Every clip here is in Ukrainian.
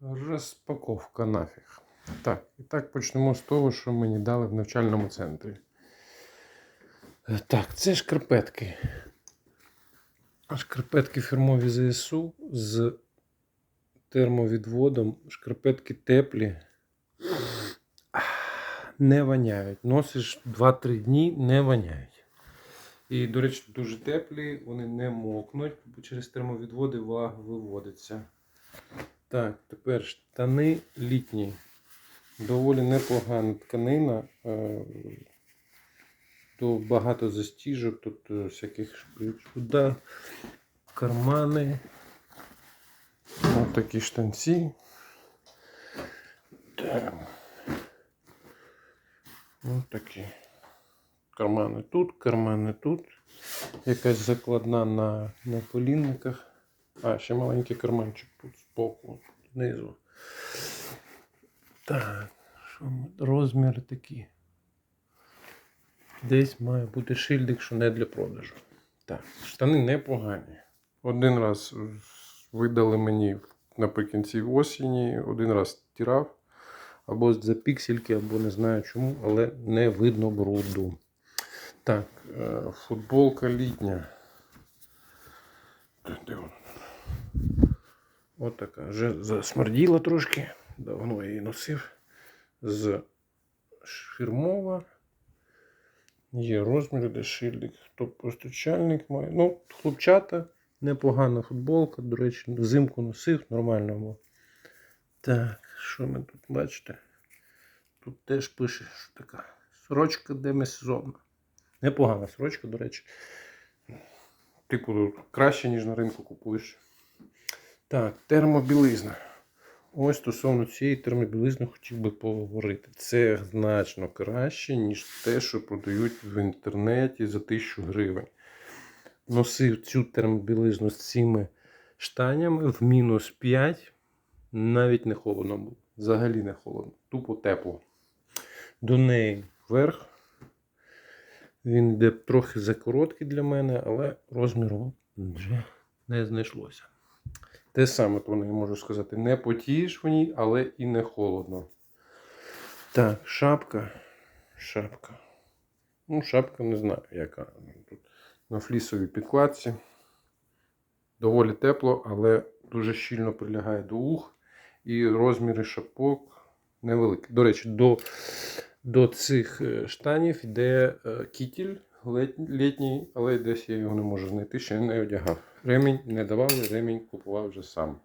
Розпаковка нафіг. Так, і так почнемо з того, що мені дали в навчальному центрі. Так, це шкарпетки. Шкарпетки фірмові ЗСУ з термовідводом. Шкарпетки теплі. Не воняють. Носиш 2-3 дні, не воняють. І, до речі, дуже теплі, вони не мокнуть, через термовідводи влага виводиться. Так, тепер штани літні. Доволі непогана тканина. е, Тут багато застіжок, тут е, всяких шприц. Кармани. Ось такі штанці. Так. Ось такі. Кармани тут, кармани тут. Якась закладна на, на колінниках. А, ще маленький карманчик тут збоку, знизу. Так, що розміри такі. Десь має бути шильдик, що не для продажу. Так, штани непогані. Один раз видали мені наприкінці осені, один раз стирав. Або за піксельки, або не знаю чому, але не видно бруду. Так, е, футболка літня. Де вона? От така. Вже засмерділа трошки. Давно я її носив. З фірмова. Є розмір, де шильдик. Хто постачальник має. Ну, хлопчата, непогана футболка. До речі, взимку носив, нормально. Так, що ми тут бачите? Тут теж пише, що така сорочка демисезонна. Непогана сорочка, до речі. Типу, краще, ніж на ринку купуєш. Так, термобілизна. Ось стосовно цієї термобілизни хотів би поговорити. Це значно краще, ніж те, що продають в інтернеті за 1000 гривень. Носив цю термобілизну з цими штанями в мінус 5. Навіть не холодно було. Взагалі не холодно. Тупо тепло. До неї вверх. Він йде трохи закороткий для мене, але розміру вже не знайшлося. Те саме, то не можу сказати. Не потієш в ній, але і не холодно. Так, шапка. Шапка. Ну, шапка не знаю, яка. Тут на флісовій підкладці. Доволі тепло, але дуже щільно прилягає до ух. І розміри шапок невеликі. До речі, до, до цих е, штанів йде е, кітіль літній, але десь я його не можу знайти, ще не одягав. Ремінь не давали, ремінь купував вже сам.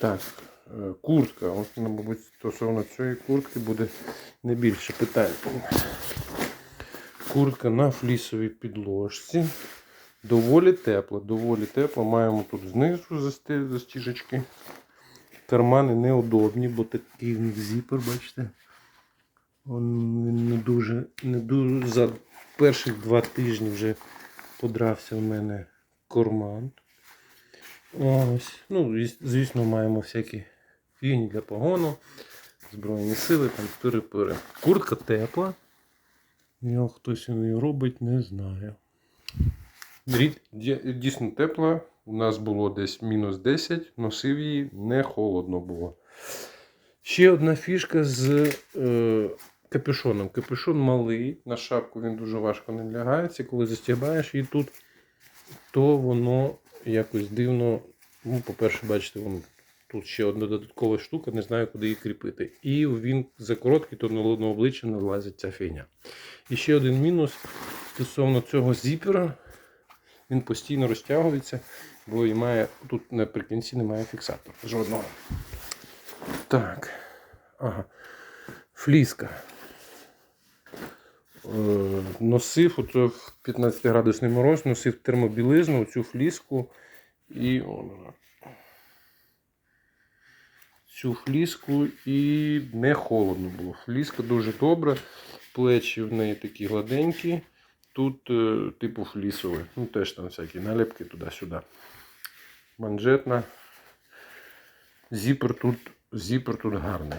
Так, е, куртка. От, ну, мабуть, стосовно цієї куртки буде не більше питань. Куртка на флісовій підложці. Доволі тепла, доволі тепла. Маємо тут знизу застіжечки. Кармани неудобні, бо такий в них зіпер, бачите. Він не дуже, не дуже за перших два тижні вже подрався в мене карман. Ось. Ну, звісно, маємо всякі фігні для погону, Збройні сили, там пири-пири. Куртка тепла. Його хтось її робить, не знаю. Дійсно тепла. У нас було десь мінус 10, носив її, не холодно було. Ще одна фішка з е, капюшоном. Капюшон малий, на шапку він дуже важко не лягається. Коли застягаєш її тут, то воно якось дивно. Ну, по-перше, бачите, вон, тут ще одна додаткова штука, не знаю, куди її кріпити. І він за короткий, то на обличчя не влазить ця фігня. І ще один мінус стосовно цього зіпера. Він постійно розтягується, бо і має, тут наприкінці немає фіксатора. Жодного. Так. Ага. Фліска. Е, Носив в 15-градусний мороз, носив термобілизну, цю фліску і. вона. Цю фліску і не холодно було. Фліска дуже добра, плечі в неї такі гладенькі. Тут, е, типу, флісові. Ну, теж там всякі наліпки туди-сюди. Манжетна. Зіпер тут, зіпер тут гарний.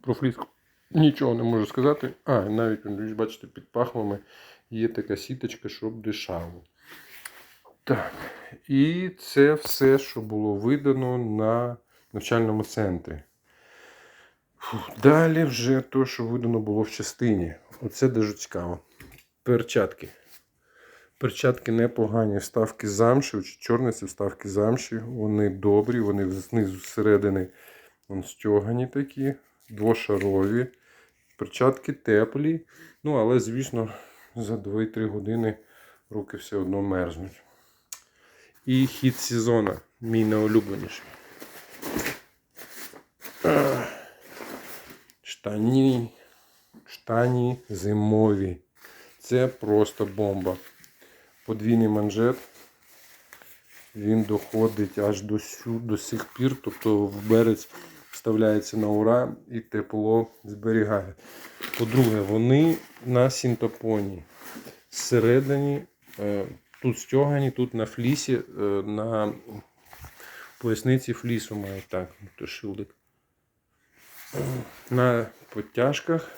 Про фліску нічого не можу сказати. А, навіть, бачите, під пахвами є така сіточка, щоб дишало. Так. І це все, що було видано на навчальному центрі. Фух, Далі вже то, що видано було в частині. Оце дуже цікаво. Перчатки. Перчатки непогані. Вставки замші, чи чорниці вставки замші. Вони добрі, вони знизу зсередини стьогані такі, двошарові. Перчатки теплі. Ну, але, звісно, за 2-3 години руки все одно мерзнуть. І хід сезону, мій найулюбленіший. Штані, штані зимові. Це просто бомба. Подвійний манжет. Він доходить аж до, до сих пір. Тобто в берець вставляється на ура і тепло зберігає. По-друге, вони на синтопоні. Зсередині е, тут стягані, тут на флісі, е, на поясниці флісу мають так, то шилдик. На підтяжках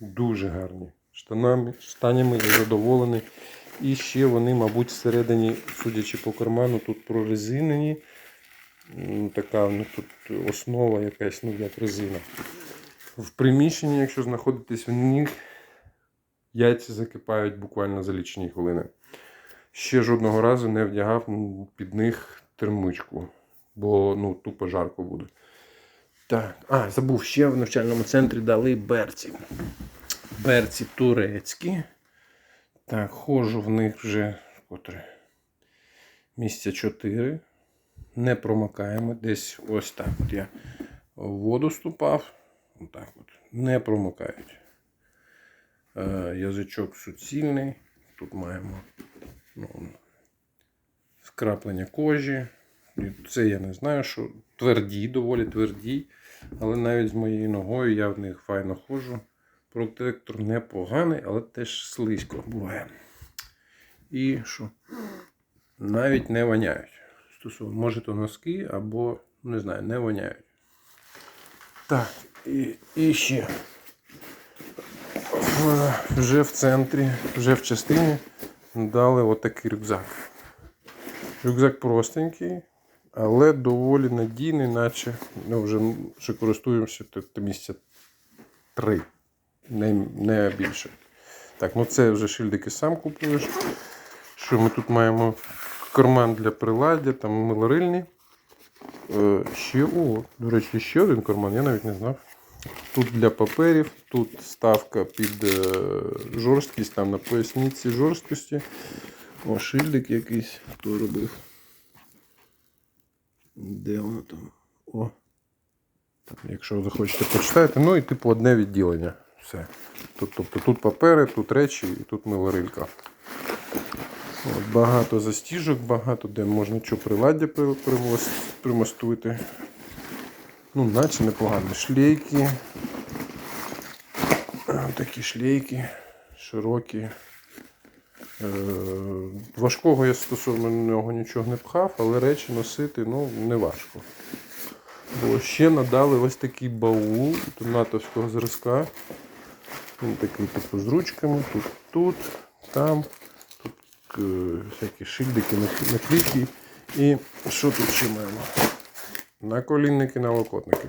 дуже гарні. Штанами, штанями я задоволений. І ще вони, мабуть, всередині, судячи по карману, тут прорезинені. Така ну, тут основа якась, ну як резина. В приміщенні, якщо знаходитесь в них, яйця закипають буквально за лічені хвилини. Ще жодного разу не вдягав під них термичку, бо ну, тупо жарко буде. Так, а, забув, ще в навчальному центрі дали берці. Берці турецькі. Так, ходжу в них вже котре, місяця 4. Не промокаємо. Десь ось так. От я в воду ступав. Отак от. Не промокають. Е, язичок суцільний. Тут маємо ну, скраплення кожі. Це я не знаю, що тверді, доволі тверді. Але навіть з моєю ногою я в них файно ходжу. Протектор непоганий, але теж слизько буває. І що? Навіть не воняють. Стосовно, може то носки або, не знаю, не воняють. Так, і, і ще. Вже в центрі, вже в частині дали отакий рюкзак. Рюкзак простенький, але доволі надійний, наче ну, вже, вже користуємося то, місяця три, не, не більше. Так, ну це вже шильдики сам купуєш. Що ми тут маємо? Карман для приладдя, там милорильні. Е, ще, о, до речі, ще один карман, я навіть не знав. Тут для паперів, тут ставка під е, жорсткість, там на поясниці жорсткості. О, шильдик якийсь, хто робив. Де воно там? О. Якщо захочете почитати, ну і типу одне відділення. Все. Тут, тобто тут папери, тут речі і тут милорилька. От, багато застіжок, багато де можна що приладдя при- примостувати. Ну, наче непогано. Шлейки. Такі шлейки широкі. Е, важкого я стосовно нього нічого не пхав, але речі носити ну, не важко. Бо ще надали ось такий баул то натовського зразка. Він такий типу з ручками, тут, тут, там, е, всякі шильдики, нак- наклейки. І що тут ще маємо? Наколінники, налокотники.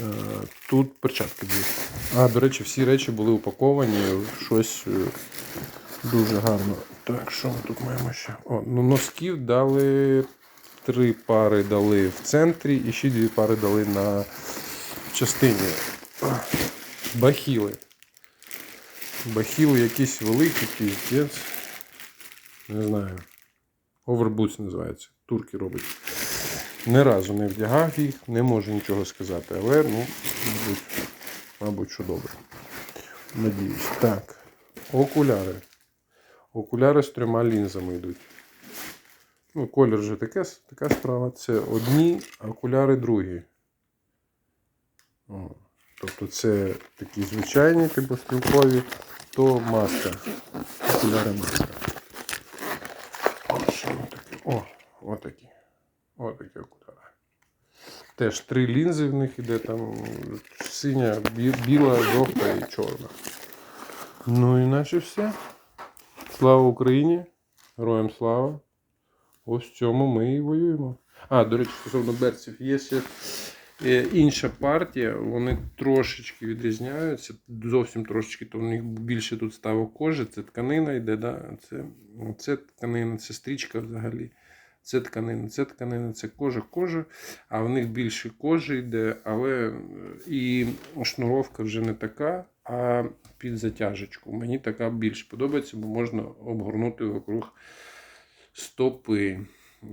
Е, Тут перчатки дві. А, до речі, всі речі були упаковані щось е, дуже гарно. Так, що ми тут маємо ще? О, ну носків дали три пари дали в центрі і ще дві пари дали на частині. Бахіли. Бахіли якісь великі, піздець. Не знаю. Overboots називається. Турки роблять. Ні разу не вдягав їх, не можу нічого сказати, але ну, мабуть, мабуть, що добре. Надіюсь. Так. Окуляри. Окуляри з трьома лінзами йдуть. Ну, колір вже таке, така справа. Це одні, а окуляри другі. О. Тобто це такі звичайні, типу стрілкові, то маска. Окуляри маска. О, отакі. Отакі окуляри. Теж три лінзи в них іде там синя, біла, жовта і чорна. Ну і наче все. Слава Україні! Героям слава! Ось в цьому ми і воюємо. А, до речі, стосовно берців, є ще інша партія, вони трошечки відрізняються, зовсім трошечки, то в них більше тут ставок кожи, це тканина йде, да? це, це тканина, це стрічка взагалі. Це тканина, це тканина, це кожа, кожа, а в них більше кожи йде, але е, і шнуровка вже не така, а під затяжечку. Мені така більш подобається, бо можна обгорнути вокруг стопи.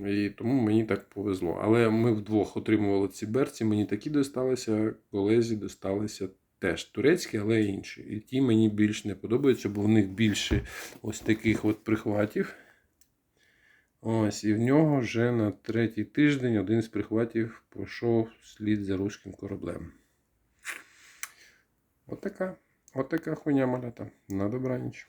І тому мені так повезло. Але ми вдвох отримували ці берці, мені такі досталися, колезі досталися теж турецькі, але інші. І ті мені більш не подобаються, бо в них більше ось таких от прихватів. Ось, і в нього вже на третій тиждень один з прихватів пішов слід за руським кораблем. Отака. Отака хуйня малята. На добраніч.